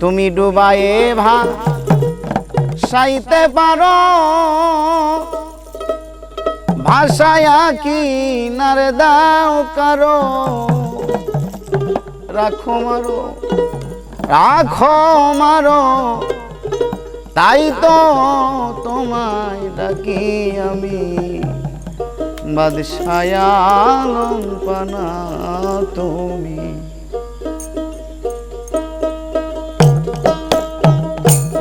তুমি ডুবায়ে ভা সাইতে পারো। ভাষায়া কি নারে দাও কারও। রাখো মারো রাখো মারো। তাই তো তোমায় ডাকি আমি। বাদশায়ালম পানা তুমি।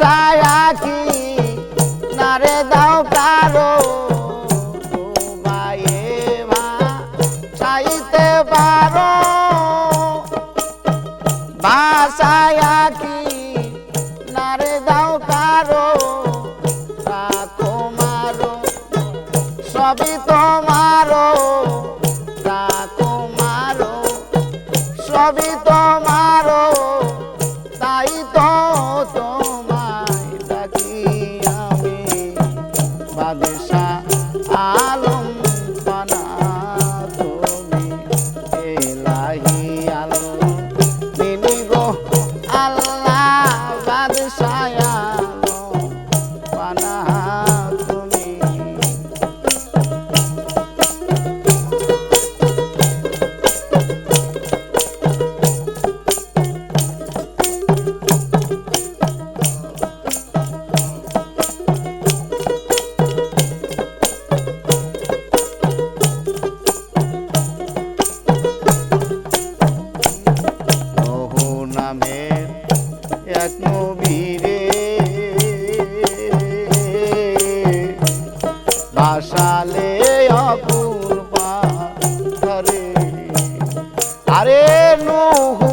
ভাষায় আঁকি নারে দাও কারও ভা পারো। ভাষায় আঁকি ভাসালে অপূর্বা ধরে আরে নহু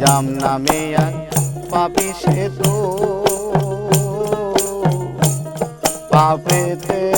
নিজাম নামে পাপি সে তো। পাপেতে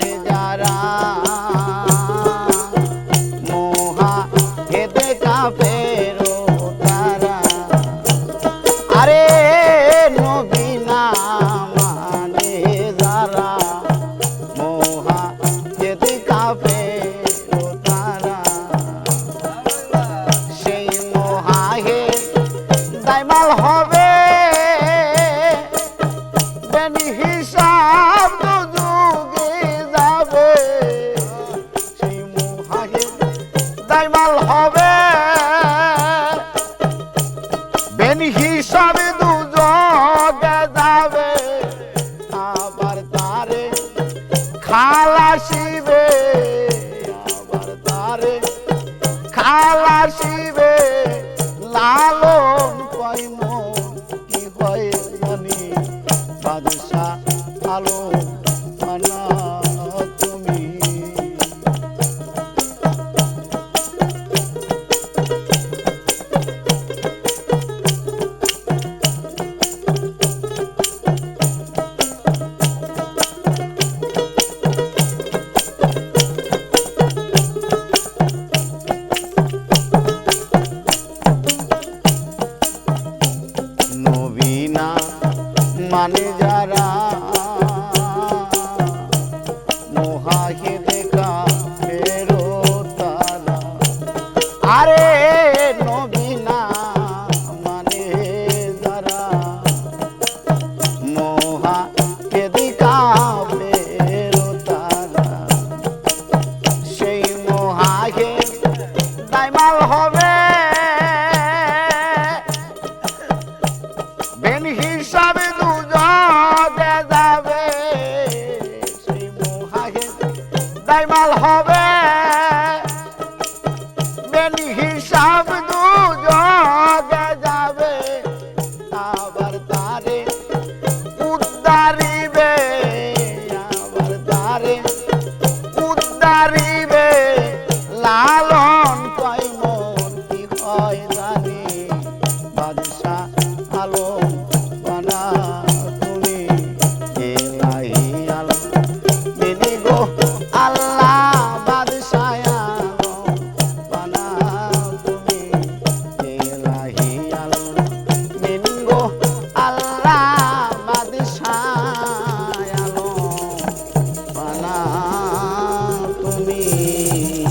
જારા খালাসিবে লালন নবীনা মানে যারা ទេ